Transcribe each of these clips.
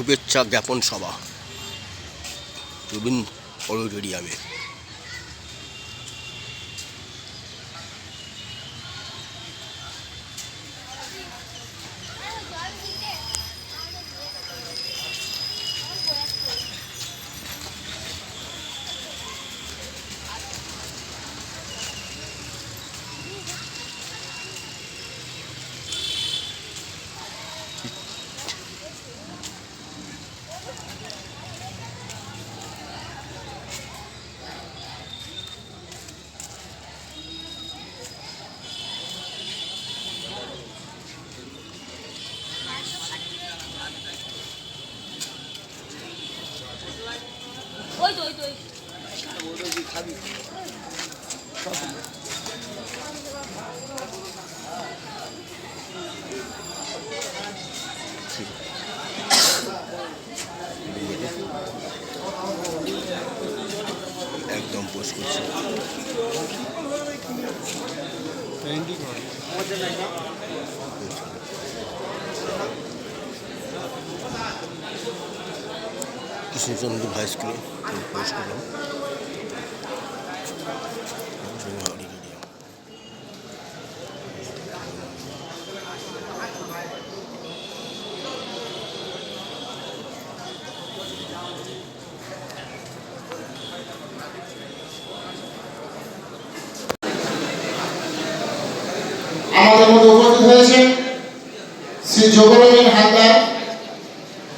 শুভেচ্ছা জ্ঞাপন সভা। রবীন অডিটোরিয়ামে কৃষ্ণচন্দ্র হাই স্কুলে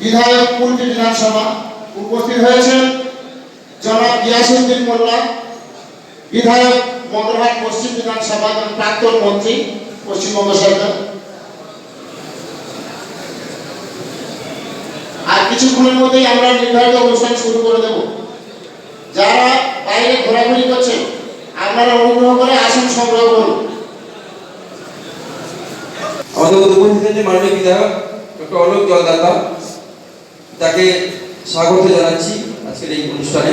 বিধায়ক কুলটি বিধানসভা। উপস্থিত হয়েছেন জনাব গিয়াসুদ্দিন মোল্লা, বিধায়ক মন্ত্রহাট পশ্চিম বিধানসভা এবং প্রাক্তন মন্ত্রী পশ্চিমবঙ্গ সরকার। আর কিছুক্ষণের মধ্যেই আমরা নির্ধারিত অনুষ্ঠান শুরু করে দেব। যারা বাইরে ঘোরাঘুরি করছেন, আপনারা অনুগ্রহ করে আসন, সংগ্রহ করুন। আমাদের উপস্থিত মাননীয় বিধায়ক ডক্টর অলোক জলদাতা তাকে স্বাগত জানাচ্ছি আজকের এই অনুষ্ঠানে।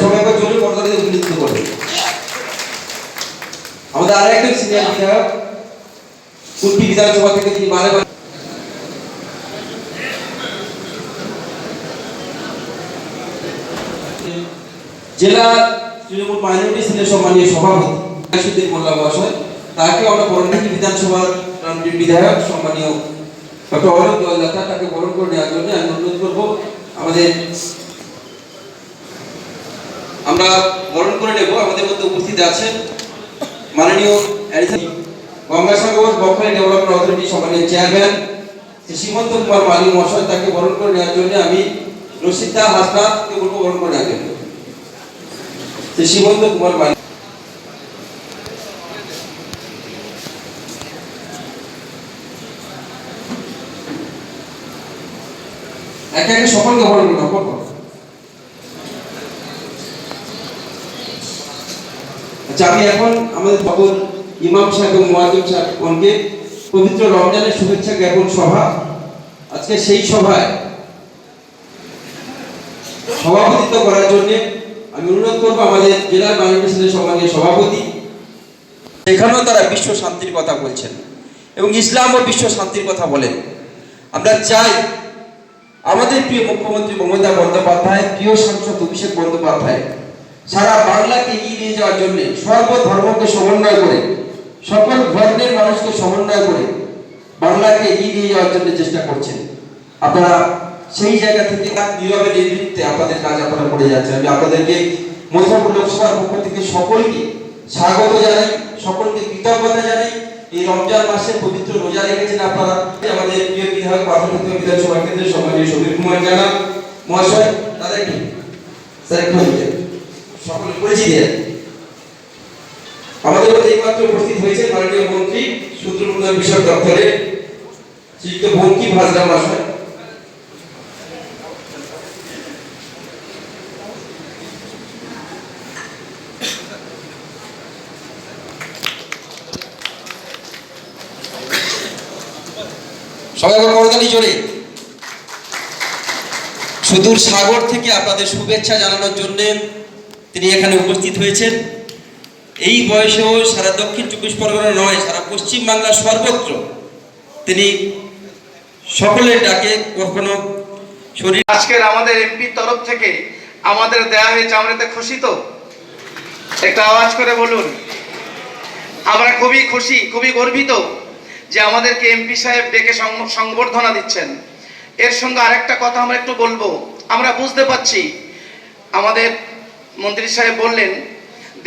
সবাই একবার জোরে পর্দা দিয়ে উন্নীত করবে আমাদের বিধানসভা থেকে তিনি বারে বারে তৃণমূল মাইনরিটি সেলের সম্মানীয় সভাপতি মোল্লা মহাশয়, তাকে আমরা করণাকি বিধানসভার বিধায়ক সম্মানীয় ডক্টর অলোক জলদাতা তাকে বরণ করে নেওয়ার জন্য আমি অনুরোধ করব। আমাদের আমরা বরণ করে নেব। আমাদের মধ্যে উপস্থিত আছেন মাননীয় addition Gangasagar Bakkhali development authority সম্মানের চেয়ারম্যান কুমার মালিক মহাশয় তাকে বরণ করে নেওয়ার জন্য আমি রশিদা হাসনাথকে বরণ করে নেওয়ার জন্য। কুমার মালিক একে সকলকে বরণ করে আচ্ছা আমি এখন আমাদের সকল ইমাম সাহেব এবং মোয়াজিম সাহেবগণকে পবিত্র রমজানের শুভেচ্ছা জ্ঞাপন সভা। আজকে সেই সভায় সভাপতিত্ব করার জন্য আমি অনুরোধ করব আমাদের জেলার মাইনরিটি সম্মানীয় সভাপতি। সেখানেও তারা বিশ্ব শান্তির কথা বলছেন এবং ইসলাম ও বিশ্ব শান্তির কথা বলেন। আমরা চাই আমাদের প্রিয় মুখ্যমন্ত্রী মমতা বন্দ্যোপাধ্যায়, প্রিয় সাংসদ অভিষেক বন্দ্যোপাধ্যায়, সারা বাংলাকে এগিয়ে নিয়ে যাওয়ার জন্য সর্বধর্মকে সমন্বয় করে সকল ধর্মের মানুষকে সমন্বয় করে বাংলাকে এগিয়ে নিয়ে যাওয়ার জন্য চেষ্টা করছেন। আপনারা সেই জায়গা থেকে নীরবে নির্বৃত্তে আপনাদের কাজ আপনারা করে যাচ্ছেন। আমি আপনাদেরকে মধ্যপুর লোকসভার পক্ষ থেকে সকলকে স্বাগত জানাই, সকলকে কৃতজ্ঞতা জানাই। এই রমজান মাসে পবিত্র রোজা রেখেছেন আপনারা। আমাদের প্রিয় বিধায়ক প্রাথমিক বিধানসভা কেন্দ্রের সম্মানীয় সমীর কুমার জানা মহাশয় তাদের কি স্যার একটু। সকলে পরিচিত আমাদের মধ্যে এইমাত্র উপস্থিত হয়েছে মাননীয় মন্ত্রী সূত্রপ্রদান বিষয়ক দপ্তরের শ্রীযুক্ত বঙ্কিম হাজরা মহাশয়। সুদূর সাগর থেকে আপনাদের শুভেচ্ছা জানানোর জন্য তিনি এখানে উপস্থিত হয়েছেন। এই বয়সেও সারা দক্ষিণ চব্বিশ পরগনা নয়, সারা পশ্চিম বাংলার সর্বত্র তিনি সকলের ডাকে কখনো শরীর আজকের আমাদের এমপির তরফ থেকে আমাদের দেয়া হয়েছে, আমরা খুশি তো। একটা আওয়াজ করে বলুন। আমরা খুবই খুশি, খুবই গর্বিত যে আমাদেরকে এমপি সাহেব ডেকে সংবর্ধনা দিচ্ছেন। এর সঙ্গে আরেকটা কথা আমরা একটু বলব। আমরা বুঝতে পারছি, আমাদের মন্ত্রী সাহেব বললেন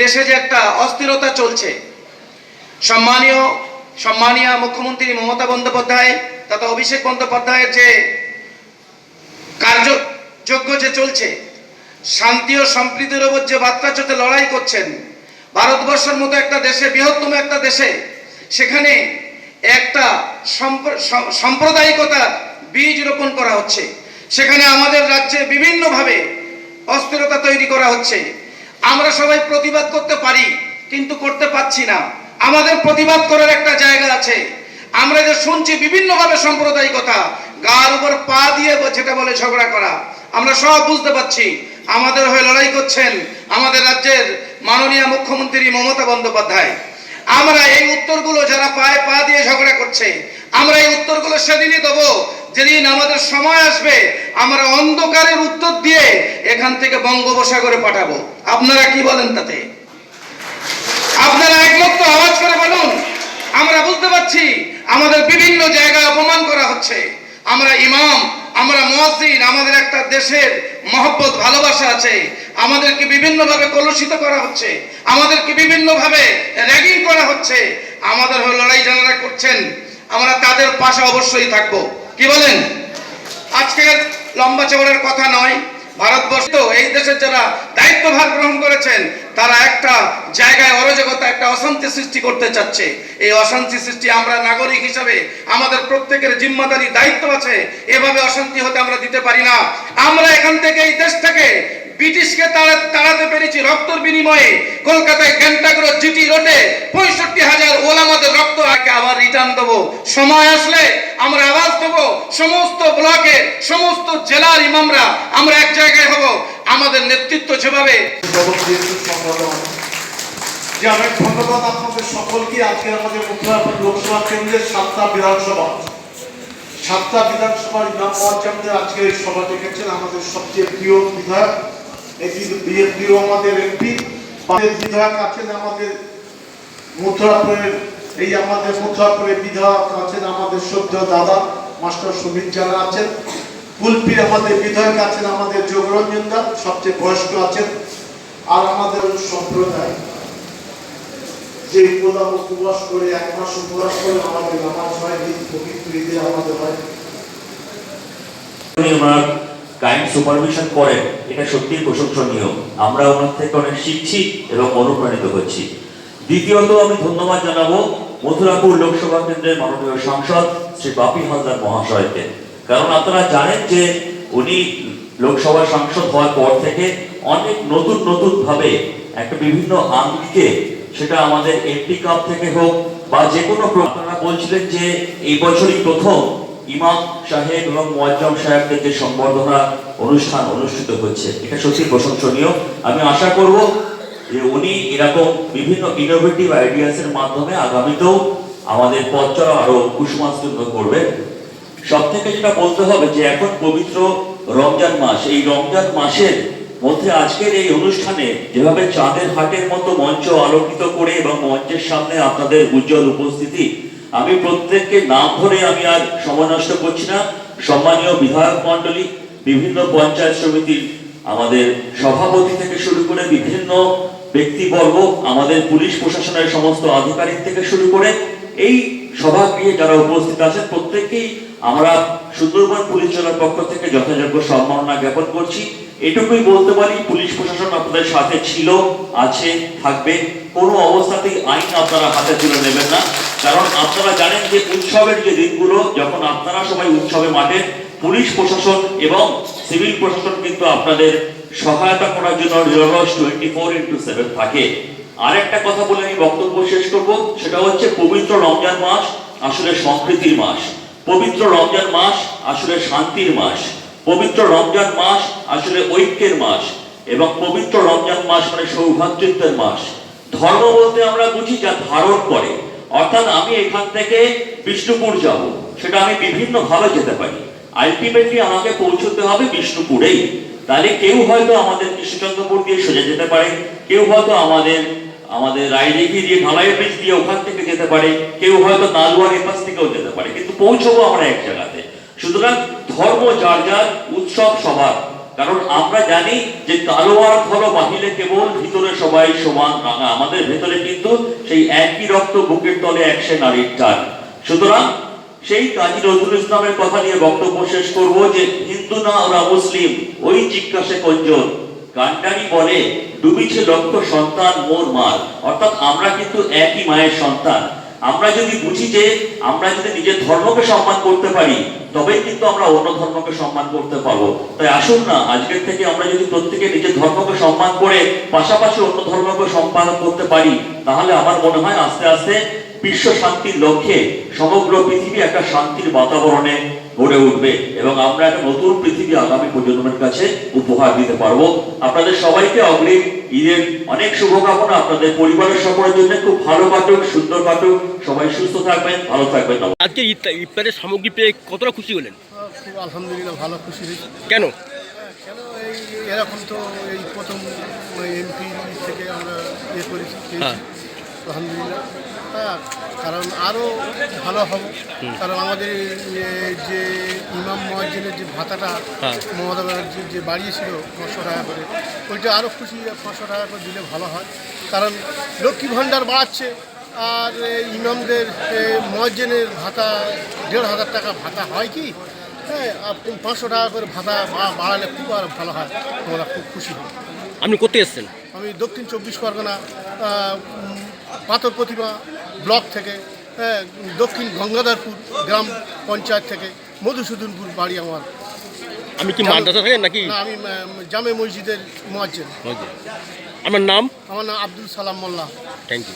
দেশে যে একটা অস্থিরতা চলছে, সম্মানীয় সম্মানীয় মুখ্যমন্ত্রী মমতা বন্দ্যোপাধ্যায়, তথা অভিষেক বন্দ্যোপাধ্যায়ের যে কার্যযোগ্য যে চলছে, শান্তি ও সম্প্রীতির ওপর যে বার্তার সাথে লড়াই করছেন, ভারতবর্ষের মতো একটা দেশে, বৃহত্তম একটা দেশে, সেখানে একটা সম্প্র- সাম্প্রদায়িকতার বীজ রোপণ করা হচ্ছে। সেখানে আমাদের রাজ্যে বিভিন্নভাবে অস্থিরতা তৈরি করা হচ্ছে। আমরা সবাই প্রতিবাদ করতে পারি, কিন্তু করতে পাচ্ছি না। আমাদের প্রতিবাদ করার একটা জায়গা আছে। আমরা যে শুনছি বিভিন্নভাবে সাম্প্রদায়িকতা, গার উপর পা দিয়ে যেটা বলে ঝগড়া করা, আমরা সব বুঝতে পারছি। আমাদের হয়ে লড়াই করছেন আমাদের রাজ্যের মাননীয় মুখ্যমন্ত্রী মমতা বন্দ্যোপাধ্যায়। আমরা এই উত্তরগুলো যারা পায়ে পা দিয়ে ঝগড়া করছে, আমরা এই উত্তরগুলো সেদিনই দেবো। যেদিন আমাদের সময় আসবে, আমরা অন্ধকারের উত্তর দিয়ে এখান থেকে বঙ্গোপসাগরে পাঠাবো। আপনারা কি বলেন তাতে? আপনারা একমত আওয়াজ করে বলুন। আমরা বুঝতে পারছি আমাদের বিভিন্ন জায়গায় অপমান করা হচ্ছে। আমরা ইমাম, আমরা মুয়াজ্জিন, আমাদের একটা দেশের মহব্বত, ভালোবাসা আছে। আমাদেরকে বিভিন্নভাবে কলুষিত করা হচ্ছে। আমাদেরকে বিভিন্নভাবে র্যাগিং করা হচ্ছে। আমাদের হয়ে লড়াই যারা করছেন। আমরা তাদের পাশে অবশ্যই থাকব। কি বলেন? আজকের লম্বা চওড়ার কথা নয়, ভারতবর্ষ এই দেশের যারা দায়িত্বভার গ্রহণ করেছেন, তারা একটা জায়গায় অরাজকতা, একটা অশান্তি সৃষ্টি করতে চাচ্ছে। এই অশান্তি সৃষ্টি আমরা নাগরিক হিসাবে, আমাদের প্রত্যেকের জিম্মাদারি, দায়িত্ব আছে। এভাবে অশান্তি হতে আমরা দিতে পারি না। আমরা এখান থেকে, এই দেশ থেকে ব্রিটিশকে তাড়া- তাড়াতে পেরেছি রক্তর বিনিময়ে। কলকাতায় ঘন্টাগ্র জিটি রোডে পঁয়ষট্টি হাজার ওলামাদের রক্ত আগে আবার রিটার্ন দেবো। সময় আসলে আমরা আওয়াজ দেবো। সমস্ত ব্লকে, সমস্ত জেলার ইমামরা আমরা এক জায়গায় হব। আমাদের নেতৃত্ব যেভাবে যে ধন্যবাদ আপনাদের সকলকে। আজকে আমাদের মুখ্যমন্ত্রী লোকসভা কেন্দ্রের সাতটা বিধানসভা। সাতটা বিধানসভার ইমাম মোয়াজ্জামদের আজকে সভা ডেকেছেন আমাদের সবচেয়ে প্রিয় বিধায়ক। আমাদের এমপি বিধায়ক আছেন আমাদের মথুরাপুরের এই আমাদের মথুরাপুরের বিধায়ক আছেন আমাদের সদ্য দাদা মাস্টার সুমিত যারা আছেন। কুলপি আমাদের বিধায়ক আছেন আমাদের যোগরঞ্জন দা, সবচেয়ে বয়স্ক আছেন। আর আমাদের সম্প্রদায়, যে উপদাম উপবাস করে, এক মাস উপবাস করে আমাদের নামাজ হয় পবিত্র ঈদে আমাদের হয়। ওনার কাইন্ড সুপারভিশন করেন এটা সত্যিই প্রশংসনীয়। আমরা ওনার থেকে অনেক শিখছি এবং অনুপ্রাণিত হচ্ছি। দ্বিতীয়ত আমি ধন্যবাদ জানাব মথুরাপুর লোকসভা কেন্দ্রের মাননীয় সাংসদ শ্রী বাপি হালদার মহাশয়কে। কারণ আপনারা জানেন যে উনি লোকসভা সাংসদ হওয়ার পর থেকে অনেক নতুন নতুন ভাবে একটা বিভিন্ন আঙ্গিকে সেটা আমাদের এমপি কাপ থেকে হোক বা যে কোনো আপনারা বলছিলেন যে এই বছরই প্রথম ইমাম সাহেব এবং মোয়াজ্জম সাহেবদের যে সম্বর্ধনা অনুষ্ঠান অনুষ্ঠিত হচ্ছে, এটা সত্যি প্রশংসনীয়। আমি আশা করব যে উনি এরকম বিভিন্ন ইনোভেটিভ আইডিয়াস এর মাধ্যমে আগামীতেও আমাদের পথ চলা আরও কুসুমাস্তুন্য করবে। সব থেকে যেটা বলতে হবে যে এখন পবিত্র রমজান মাস, এই রমজান মাসের মধ্যে আজকের এই অনুষ্ঠানে যেভাবে চাঁদের হাটের মতো মঞ্চ আলোকিত করে এবং মঞ্চের সামনে আপনাদের উজ্জ্বল উপস্থিতি আমি প্রত্যেককে নাম ধরে আমি আর সময় নষ্ট করছি না। সম্মানীয় বিধায়ক মন্ডলী বিভিন্ন পঞ্চায়েত সমিতির আমাদের সভাপতি থেকে শুরু করে বিভিন্ন ব্যক্তিবর্গ, আমাদের পুলিশ প্রশাসনের সমস্ত আধিকারিক থেকে শুরু করে এই সভাগৃহে যারা উপস্থিত আছেন, প্রত্যেককেই আমরা সুন্দরবন পুলিশ জেলার পক্ষ থেকে যথাযোগ্য সম্মাননা জ্ঞাপন করছি। এটুকুই বলতে পারি, পুলিশ প্রশাসন আপনাদের সাথে ছিল, আছে, থাকবে। কোনো অবস্থাতেই আইন আপনারা হাতে তুলে নেবেন না। কারণ আপনারা জানেন যে উৎসবের যে দিনগুলো, যখন আপনারা সবাই উৎসবে মাঠে, পুলিশ প্রশাসন এবং সিভিল প্রশাসন কিন্তু আপনাদের সহায়তা করার জন্য নিরলস টোয়েন্টি ফোর ইন্টু সেভেন থাকে। আরেকটা কথা বলে আমি বক্তব্য শেষ করব, সেটা হচ্ছে পবিত্র রমজান মাস আসলে সম্প্রীতির মাস। পবিত্র রমজান মাস আসলে শান্তির মাস। পবিত্র রমজান মাস আসলে ঐক্যের মাস। এবং পবিত্র রমজান মাস মানে সৌভাতৃত্বের মাস। ধর্ম বলতে আমরা বুঝি যা ধারণ করে। অর্থাৎ আমি এখান থেকে বিষ্ণুপুর যাব, সেটা আমি বিভিন্ন ভাবে যেতে পারি। আলটিমেটলি আমাকে পৌঁছতে হবে বিষ্ণুপুরেই। তাহলে কেউ হয়তো আমাদের কৃষ্ণচন্দ্রপুর দিয়ে সোজা যেতে পারে, কেউ হয়তো আমাদের আমাদের রায়দিঘি দিয়ে ঢালাই ব্রিজ দিয়ে ওখান থেকে যেতে পারে, কেউ হয়তো নালুয়ার এপাশ থেকেও যেতে পারে। কিন্তু পৌঁছবো আমরা এক জায়গাতে। সুতরাং ধর্ম যার যার, উৎসব সবার। কারণ আমরা জানি যে কালো আর ধরো বাহিরে কেবল ভিতরে সবাই সমান রাঙা আমাদের ভেতরে কিন্তু সেই একই রক্ত বুকের তলে একশে নারীর টান সুতরাং সেই কাজী নজরুল ইসলামের কথা নিয়ে বক্তব্য শেষ করব যে হিন্দু না ওরা মুসলিম, ওই জিজ্ঞাসে কঞ্জন। কান্ডারি বলে, ডুবিছে লক্ষ সন্তান, মোর মার অর্থাৎ আমরা কিন্তু একই মায়ের সন্তান। আমরা যদি বুঝি যে আমরা যদি নিজের ধর্মকে সম্মান করতে পারি, তবেই কিন্তু আমরা অন্য ধর্মকে সম্মান করতে পারব। তাই আসুন না, আজকের থেকে আমরা যদি প্রত্যেকে নিজের ধর্মকে সম্মান করে পাশাপাশি অন্য ধর্মকে সম্মান করতে পারি, তাহলে আমার মনে হয় আস্তে আস্তে বিশ্ব শান্তির লক্ষ্যে সমগ্র পৃথিবী একটা শান্তির বাতাবরণে গড়ে উঠবে এবং আমরা একটা নতুন পৃথিবী আগামী প্রজন্মের কাছে উপহার দিতে পারব। আপনাদের সবাইকে অগ্রিম ঈদের অনেক শুভকামনা। আপনাদের পরিবারের সকলের জন্য খুব ভালো কাটুক সুন্দর কাটুক। সবাই সুস্থ থাকবেন ভালো থাকবেন। আজকে ইফতার ইফতারের সামগ্রী পেয়ে কতটা খুশি হলেন? খুব আলহামদুলিল্লাহ ভালো খুশি হয়েছি। কেন? কেন? এই এরকম তো এই প্রথম এমপি থেকে আমরা ইয়ে করেছি হ্যাঁ। আলহামদুলিল্লাহ। হ্যাঁ কারণ আরও ভালো হবে। কারণ আমাদের যে ইমাম মহাজিনের যে ভাতাটা হ্যাঁ। মমতা ব্যানার্জি যে বাড়িয়েছিল পাঁচশো টাকা করে ওইটা আরও খুশি পাঁচশো টাকা করে দিলে ভালো হয়। কারণ লক্ষ্মী ভাণ্ডার বাড়াচ্ছে আর ইমামদের মহাজেনের ভাতা দেড় হাজার টাকা ভাতা হয় কি? হ্যাঁ পাঁচশো টাকা করে ভাতা বা- বাড়ালে খুব আর ভালো হয় আমরা খুব খুশি হই আপনি করতে এসছেন? আমি দক্ষিণ চব্বিশ পরগনা পাথর প্রতিমা ব্লক থেকে হ্যাঁ, দক্ষিণ গঙ্গাধরপুর গ্রাম পঞ্চায়েত থেকে মধুসূদনপুর বাড়ি আমার। আমি কি মাদ্রাসা থাকেন নাকি? না আমি জামে মসজিদের মোয়াজ্জেন। আমার নাম? আমার নাম আব্দুল সালাম মোল্লা। থ্যাংক ইউ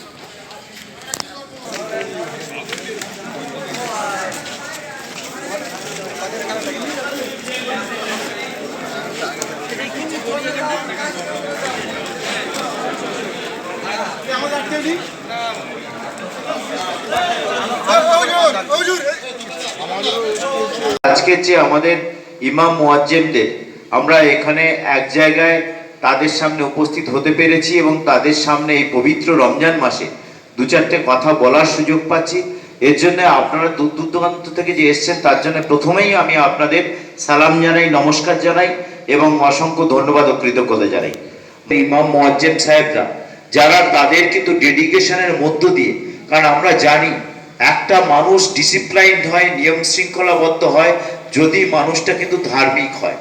আজকের যে আমাদের ইমাম মোয়াজ্জেমদের আমরা এখানে এক জায়গায় তাদের সামনে উপস্থিত হতে পেরেছি এবং তাদের সামনে এই পবিত্র রমজান মাসে দু চারটে কথা বলার সুযোগ পাচ্ছি। এর জন্য আপনারা দূর দূর দূরান্ত থেকে যে এসছেন, তার জন্য প্রথমেই আমি আপনাদের সালাম জানাই, নমস্কার জানাই এবং অসংখ্য ধন্যবাদ ও কৃতজ্ঞতা জানাই। ইমাম মোয়াজ্জেম সাহেবরা, যারা তাদের কিন্তু ডেডিকেশনের মধ্য দিয়ে কারণ আমরা জানি একটা মানুষ ডিসিপ্লাইনড হয়, নিয়ম শৃঙ্খলাবদ্ধ হয়, যদি মানুষটা কিন্তু ধার্মিক হয়।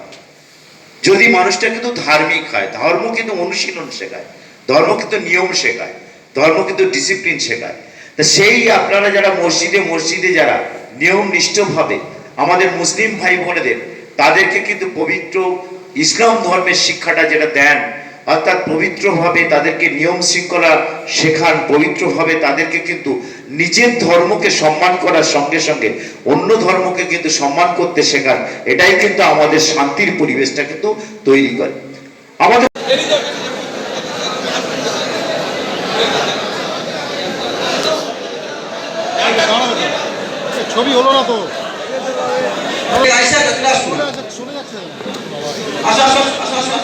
যদি মানুষটা কিন্তু ধার্মিক হয়, ধর্ম কিন্তু অনুশীলন শেখায়, ধর্ম কিন্তু নিয়ম শেখায়, ধর্ম কিন্তু ডিসিপ্লিন শেখায়। তা সেই আপনারা যারা মসজিদে মসজিদে যারা নিয়ম নিষ্ঠভাবে আমাদের মুসলিম ভাই বোনেদের, তাদেরকে কিন্তু পবিত্র ইসলাম ধর্মের শিক্ষাটা যেটা দেন অর্থাৎ পবিত্রভাবে তাদেরকে নিয়ম শৃঙ্খলা শেখান পবিত্রভাবে তাদেরকে কিন্তু নিজের ধর্মকে সম্মান করার সঙ্গে সঙ্গে অন্য ধর্মকে কিন্তু সম্মান করতে শেখান। এটাই কিন্তু আমাদের শান্তির পরিবেশটা কিন্তু তৈরি করে। আমাদের ছবি হলো না তো? আসো আসো আসো আসো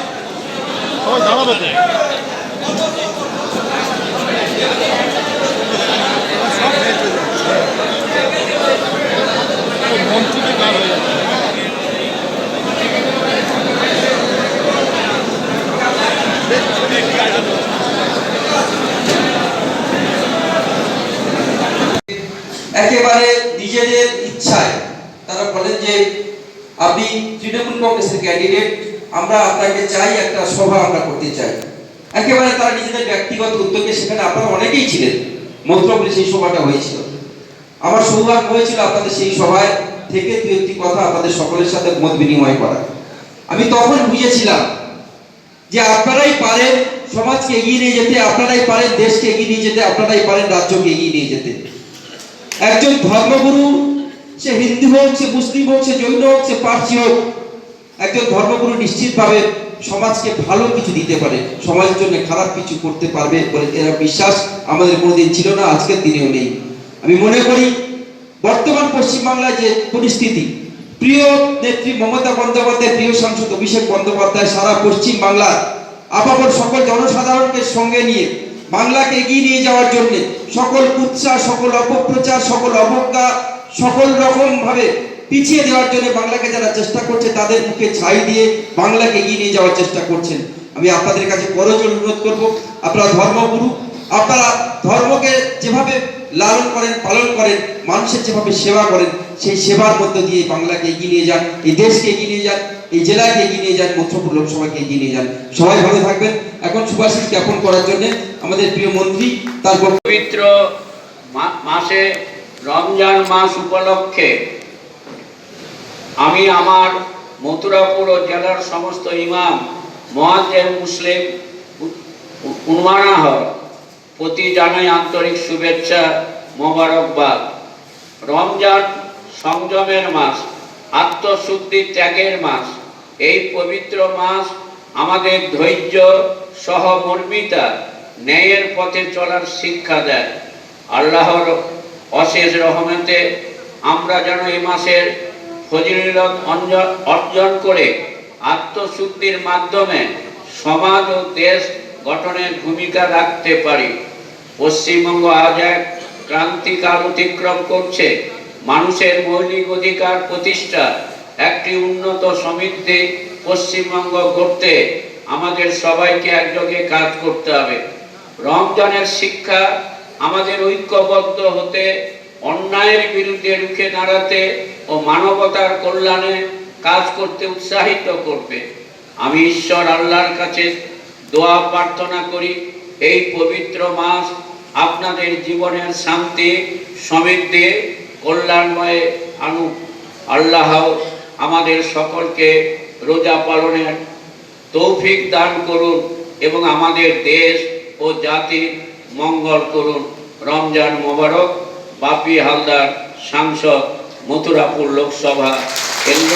একেবারে নিজেদের ইচ্ছায় তারা বলেন যে আপনি তৃণমূল কংগ্রেসের ক্যান্ডিডেট আমরা আপনাকে চাই, একটা সভা আমরা করতে চাই। একেবারে তারা নিজেদের ব্যক্তিগত উদ্যোগে সেখানে আপনারা অনেকেই ছিলেন। মন্ত্রপুরে সেই সভাটা হয়েছিল। আমার সৌভাগ্য হয়েছিল আপনাদের সেই সভায় থেকে দু একটি কথা আপনাদের সকলের সাথে মত বিনিময় করা। আমি তখন বুঝেছিলাম যে আপনারাই পারেন সমাজকে এগিয়ে নিয়ে যেতে, আপনারাই পারেন দেশকে এগিয়ে নিয়ে যেতে, আপনারাই পারেন রাজ্যকে এগিয়ে নিয়ে যেতে। একজন ধর্মগুরু, সে হিন্দু হোক, সে মুসলিম হোক, সে জৈন হোক, সে পার্সি হোক একজন ধর্মগুরু নিশ্চিতভাবে সমাজকে ভালো কিছু দিতে পারে, সমাজের জন্য খারাপ কিছু করতে পারবে বলে এরা বিশ্বাস আমাদের কোনোদিন ছিল না, আজকের দিনেও নেই। আমি মনে করি, বর্তমান পশ্চিমবাংলায় যে পরিস্থিতি, প্রিয় নেত্রী মমতা বন্দ্যোপাধ্যায়, প্রিয় সাংসদ অভিষেক বন্দ্যোপাধ্যায়, সারা পশ্চিম বাংলার আপামর সকল জনসাধারণকে সঙ্গে নিয়ে, বাংলাকে এগিয়ে নিয়ে যাওয়ার জন্য সকল উৎসাহ সকল অপপ্রচার, সকল অবজ্ঞা, সকল রকম ভাবে পিছিয়ে দেওয়ার জন্য বাংলাকে যারা চেষ্টা করছে, তাদের মুখে ছাই দিয়ে বাংলাকে এগিয়ে নিয়ে যাওয়ার চেষ্টা করছেন। আমি আপনাদের কাছে করজোর অনুরোধ করব, আপনারা ধর্মগুরু, আপনারা ধর্মকে যেভাবে লালন করেন, পালন করেন, মানুষের যেভাবে সেবা করেন, সেই সেবার মধ্য দিয়ে বাংলাকে এগিয়ে নিয়ে যান, এই দেশকে এগিয়ে নিয়ে যান, এই জেলাকে এগিয়ে নিয়ে যান মধ্যপুর লোকসভাকে এগিয়ে নিয়ে যান। সবাই ভালো থাকবেন। এখন সুভাষিস জ্ঞাপন করার জন্য আমাদের প্রিয় মন্ত্রী তার পবিত্র মাসে রমজান মাস উপলক্ষে আমি আমার মথুরাপুর ও জেলার সমস্ত ইমাম মহাজের মুসলিম উন্মানাহ প্রতি জানাই আন্তরিক শুভেচ্ছা, মোবারকবাদ। রমজান সংযমের মাস, আত্মশুদ্ধি ত্যাগের মাস, এই পবিত্র মাস আমাদের ধৈর্য সহমর্মিতা ন্যায়ের পথে চলার শিক্ষা দেয়। আল্লাহর অশেষ রহমতে আমরা যেন এই মাসের ফজিলত অর্জন করে আত্মশুদ্ধির মাধ্যমে সমাজ ও দেশ গঠনের ভূমিকা রাখতে পারি। পশ্চিমবঙ্গ আজ এক ক্রান্তিকাল অতিক্রম করছে। মানুষের মৌলিক অধিকার প্রতিষ্ঠা একটি উন্নত সমৃদ্ধি পশ্চিমবঙ্গ গড়তে আমাদের সবাইকে একযোগে কাজ করতে হবে। রমজানের শিক্ষা আমাদের ঐক্যবদ্ধ হতে অন্যায়ের বিরুদ্ধে রুখে দাঁড়াতে ও মানবতার কল্যাণে কাজ করতে উৎসাহিত করবে। আমি ঈশ্বর আল্লাহর কাছে দোয়া প্রার্থনা করি, এই পবিত্র মাস আপনাদের জীবনের শান্তি, সমৃদ্ধি, কল্যাণময়ে আনু আল্লাহ আমাদের সকলকে রোজা পালনের তৌফিক দান করুন এবং আমাদের দেশ ও জাতির মঙ্গল করুন। রমজান মোবারক। বাপি হালদার, সাংসদ, মথুরাপুর লোকসভা কেন্দ্র,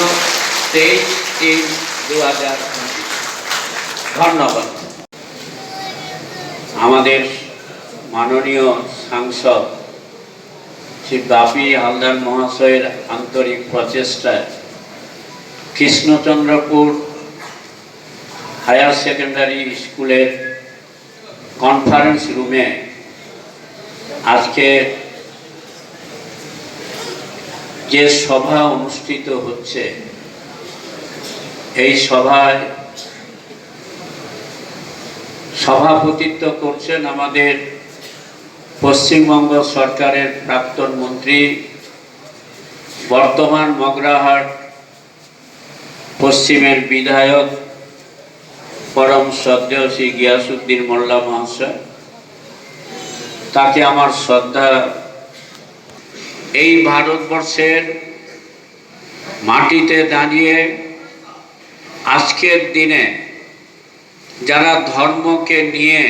তেইশ তিন দু হাজার ধন্যবাদ। আমাদের মাননীয় সাংসদ শ্রী বাপি হালদার মহাশয়ের আন্তরিক প্রচেষ্টায় কৃষ্ণচন্দ্রপুর হায়ার সেকেন্ডারি স্কুলের কনফারেন্স রুমে আজকে যে সভা অনুষ্ঠিত হচ্ছে, এই সভায় সভাপতিত্ব করছেন আমাদের পশ্চিমবঙ্গ সরকারের প্রাক্তন মন্ত্রী, বর্তমান মগরাহাট পশ্চিমের বিধায়ক পরম শ্রদ্ধেয় শ্রী গিয়াসুদ্দিন মোল্লা মহাশয়। তাকে আমার শ্রদ্ধা এই ভারতবর্ষের মাটিতে দাঁড়িয়ে আজকের দিনে যারা ধর্মকে নিয়ে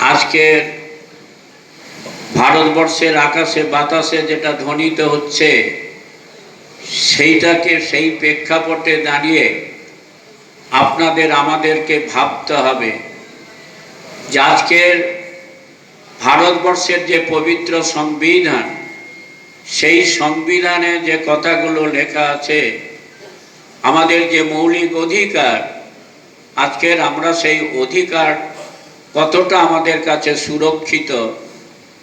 আজকের ভারতবর্ষের আকাশে বাতাসে যেটা ধ্বনিত হচ্ছে, সেইটাকে সেই প্রেক্ষাপটে দাঁড়িয়ে আপনাদের আমাদেরকে ভাবতে হবে যে আজকের ভারতবর্ষের যে পবিত্র সংবিধান, সেই সংবিধানে যে কথাগুলো লেখা আছে, আমাদের যে মৌলিক অধিকার, আজকের আমরা সেই অধিকার কতটা আমাদের কাছে সুরক্ষিত,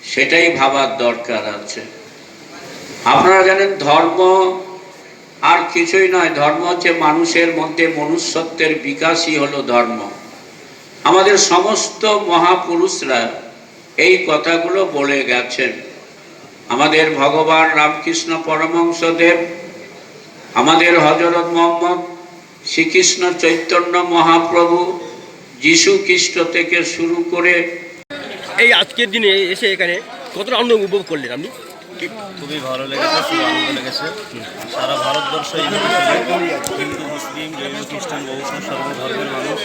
সেটাই ভাবার দরকার আছে। আপনারা জানেন, ধর্ম আর কিছুই নয়, ধর্ম হচ্ছে মানুষের মধ্যে মনুষ্যত্বের বিকাশই হলো ধর্ম। আমাদের সমস্ত মহাপুরুষরা এই কথাগুলো বলে গেছেন। আমাদের ভগবান রামকৃষ্ণ পরমহংসদেব আমাদের হজরত মোহাম্মদ শ্রীকৃষ্ণ চৈতন্য মহাপ্রভু যিশু খ্রিস্ট থেকে শুরু করে এই আজকের দিনে এসে এখানে কতটা আনন্দ উপভোগ করলেন আপনি? খুবই ভালো লেগেছে খুব আনন্দ লেগেছে। সারা ভারতবর্ষ হিন্দু মুসলিম জৈন খ্রিস্টান বৌদ্ধ সর্বধর্মের মানুষ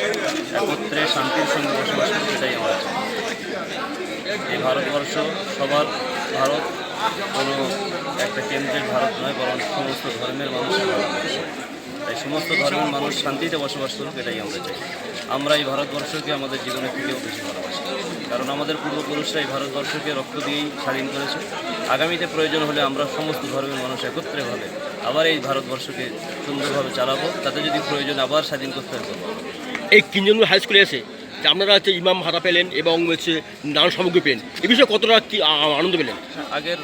একত্রে শান্তির সঙ্গে বসবাস করতে চাই আমরা। এই ভারতবর্ষ, সবার ভারত কোনো একটা কেন্দ্রের ভারত নয়, বরং সমস্ত ধর্মের মানুষ তাই সমস্ত ধর্মের মানুষ শান্তিতে বসবাস করুক, এটাই আমরা চাই। আমরা এই ভারতবর্ষকে আমাদের জীবনের থেকেও বেশি ভালোবাসি। কারণ আমাদের পূর্বপুরুষরা এই ভারতবর্ষকে রক্ত দিয়েই স্বাধীন করেছে। আগামীতে প্রয়োজন হলে আমরা সমস্ত ধর্মের মানুষ একত্রেভাবে আবার এই ভারতবর্ষকে সুন্দরভাবে চালাবো। তাতে যদি প্রয়োজন আবার স্বাধীন করতে হবে। এই কিঞ্জনপুর হাই স্কুলে এসে যে আপনারা হচ্ছে ইমাম ভাড়া পেলেন এবং হচ্ছে নানা সামগ্রী পেলেন। এ বিষয়ে কতটা কি আনন্দ পেলেন? আগের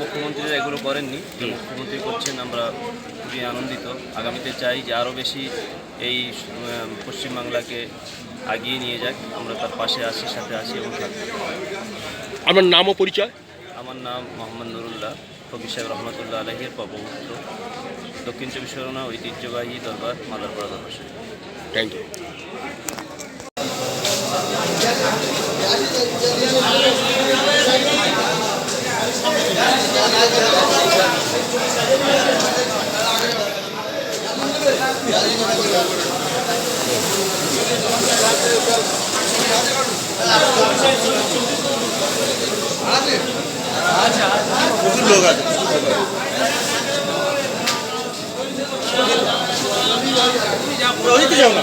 মুখ্যমন্ত্রীরা এগুলো করেননি মুখ্যমন্ত্রী করছেন আমরা খুবই আনন্দিত। আগামীতে চাই যে আরও বেশি এই পশ্চিমবাংলাকে আগিয়ে নিয়ে যাক। আমরা তার পাশে আসি সাথে আসি এবং আপনার নাম ও পরিচয়? আমার নাম মোহাম্মদ নুরুল্লাহ। ফকির সাহেব রহমতুল্লাহ আলহের পবপুত্র দক্ষিণ চব্বিশ পরগনা ঐতিহ্যবাহী দরবার মালারপাড়া দরবার। থ্যাংক ইউ প্রচুর লোক আছে। ওই যাও না